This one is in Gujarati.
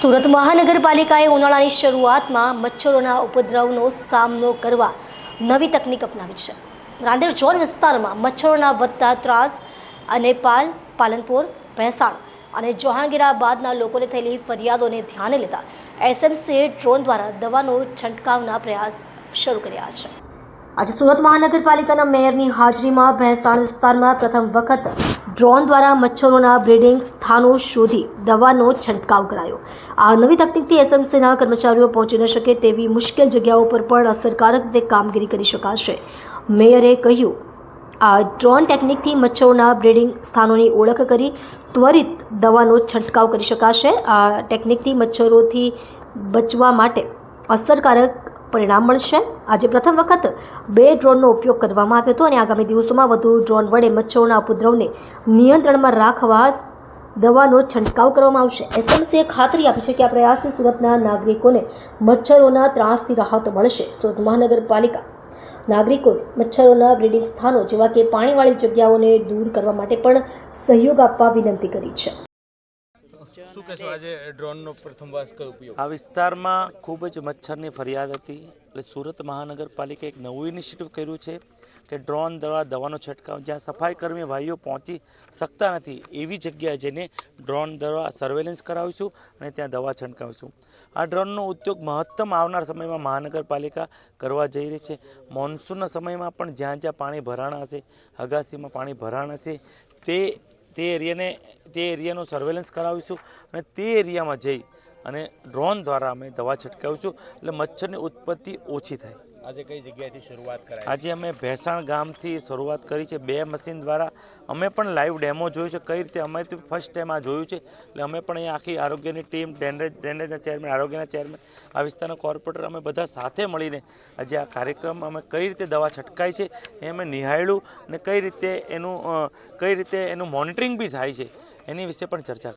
સુરત મહાનગરપાલિકાએ ઉનાળાની શરૂઆતમાં મચ્છરોના ઉપદ્રવનો સામનો કરવા નવી તકનીક અપનાવી છે. રાંદેર ઝોન વિસ્તારમાં મચ્છરોના વધતા ત્રાસ અને પાલ પાલનપુર, ભેંસાણ અને જહાંગીરાબાદના લોકોને થયેલી ફરિયાદોને ધ્યાને લેતા એસએમસીએ ડ્રોન દ્વારા દવાનો છંટકાવના પ્રયાસ શરૂ કર્યા છે. આજે સુરત મહાનગરપાલિકાના મેયરની હાજરીમાં ભેંસાણ વિસ્તારમાં પ્રથમ વખત ડ્રોન દ્વારા મચ્છરોના બ્રીડિંગ સ્થાનો શોધી દવાનો છંટકાવ કરાયો. આ નવી તકનીકથી એસએમસીના કર્મચારીઓ પહોંચી ન શકે તેવી મુશ્કેલ જગ્યાઓ પર પણ અસરકારક રીતે કામગીરી કરી શકાશે. મેયરે કહ્યું, આ ડ્રોન ટેકનિકથી મચ્છરોના બ્રીડિંગ સ્થાનોની ઓળખ કરી ત્વરિત દવાનો છંટકાવ કરી શકાશે. આ ટેકનિકથી મચ્છરોથી બચવા માટે અસરકારક પરિણામ મળશે. આજે પ્રથમ વખત બે ડ્રોનનો ઉપયોગ કરવામાં આવ્યો હતો અને આગામી દિવસોમાં વધુ ડ્રોન વડે મચ્છરોના ઉપદ્રવને નિયંત્રણમાં રાખવા દવાનો છંટકાવ કરવામાં આવશે. એસએમસીએ ખાતરી આપી છે કે આ પ્રયાસથી સુરતના નાગરિકોને મચ્છરોના ત્રાસથી રાહત મળશે. સુરત મહાનગરપાલિકા નાગરિકોને મચ્છરોના બ્રિડિંગ સ્થાનો જેવા કે પાણીવાળી જગ્યાઓને દૂર કરવા માટે પણ સહયોગ આપવા વિનંતી કરી છે. શું કહેશો? આજે ડ્રોનનો પ્રથમ વાર ઉપયોગ? આ વિસ્તારમાં ખૂબ જ મચ્છરની ફરિયાદ હતી. એટલે સુરત મહાનગરપાલિકાએ એક નવું ઇનિશિયેટિવ કર્યું છે કે ડ્રોન દ્વારા દવાનો છંટકાવ. જ્યાં સફાઈ કર્મી ભાઈઓ પહોંચી શકતા નથી એવી જગ્યાએ જઈને ડ્રોન દ્વારા સર્વેલન્સ કરાવીશું અને ત્યાં દવા છંટકાવીશું. આ ડ્રોનનો ઉદ્યોગ મહત્તમ આવનાર સમયમાં મહાનગરપાલિકા કરવા જઈ રહી છે. મોન્સૂનના સમયમાં પણ જ્યાં જ્યાં પાણી ભરાણ હશે અગાસીમાં પાણી ભરાણ હશે તે તે એરિયાને તે એરિયાનું સર્વેલન્સ કરાવીશું અને તે એરિયામાં જઈ અને ડ્રોન દ્વારા અમે દવા છંટકાવીશું એટલે મચ્છરની ઉત્પત્તિ ઓછી થાય. આજે કઈ જગ્યાએથી શરૂઆત કરાય આજે અમે ભેસાણ ગામથી શરૂઆત કરી છે. બે મશીન દ્વારા અમે પણ લાઈવ ડેમો જોયું છે. કઈ રીતે અમે ફર્સ્ટ ટાઈમ આ જોયું છે. એટલે અમે પણ અહીંયા આખી આરોગ્યની ટીમ ડ્રેનેજ ડ્રેનેજના ચેરમેન આરોગ્યના ચેરમેન આ વિસ્તારના કોર્પોરેટર અમે બધા સાથે મળીને આજે આ કાર્યક્રમ અમે કઈ રીતે દવા છટકાય છે એ અમે નિહાળ્યું અને કઈ રીતે એનું કઈ રીતે એનું મોનિટરિંગ બી થાય છે એની વિશે પણ ચર્ચા